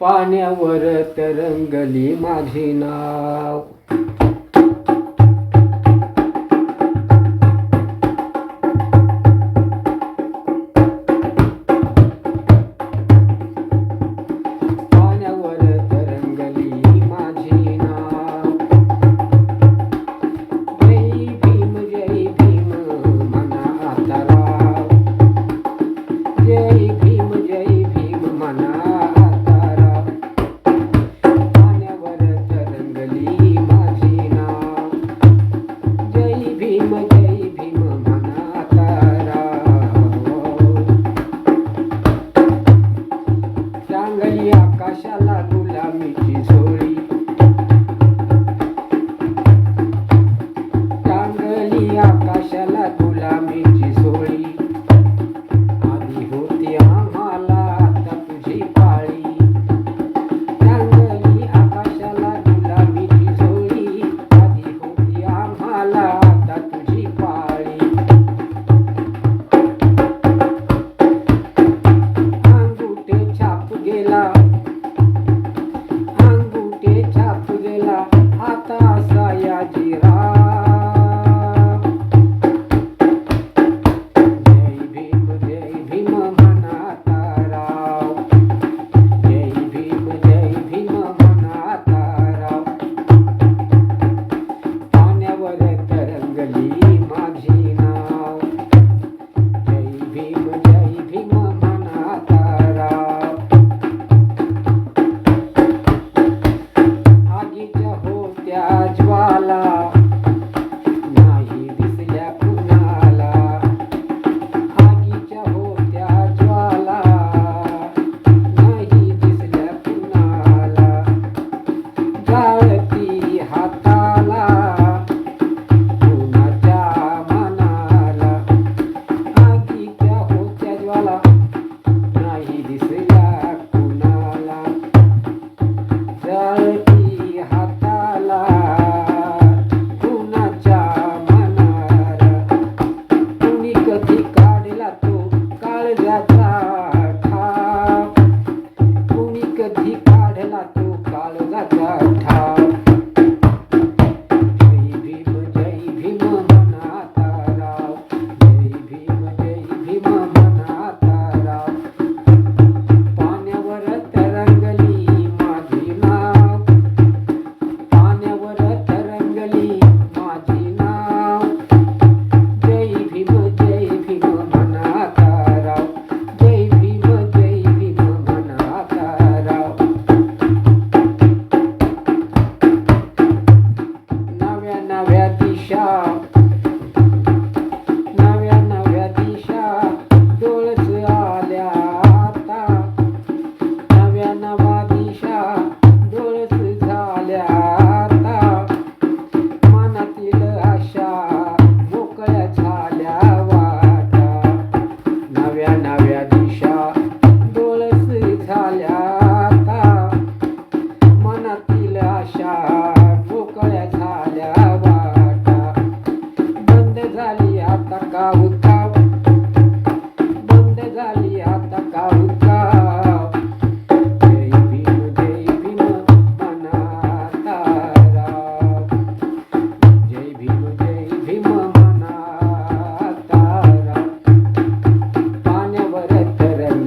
पाण्यावर तरंगली माझी नाव.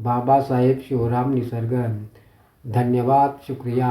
बाबा साहेब शिवराम निसर्गन। धन्यवाद शुक्रिया।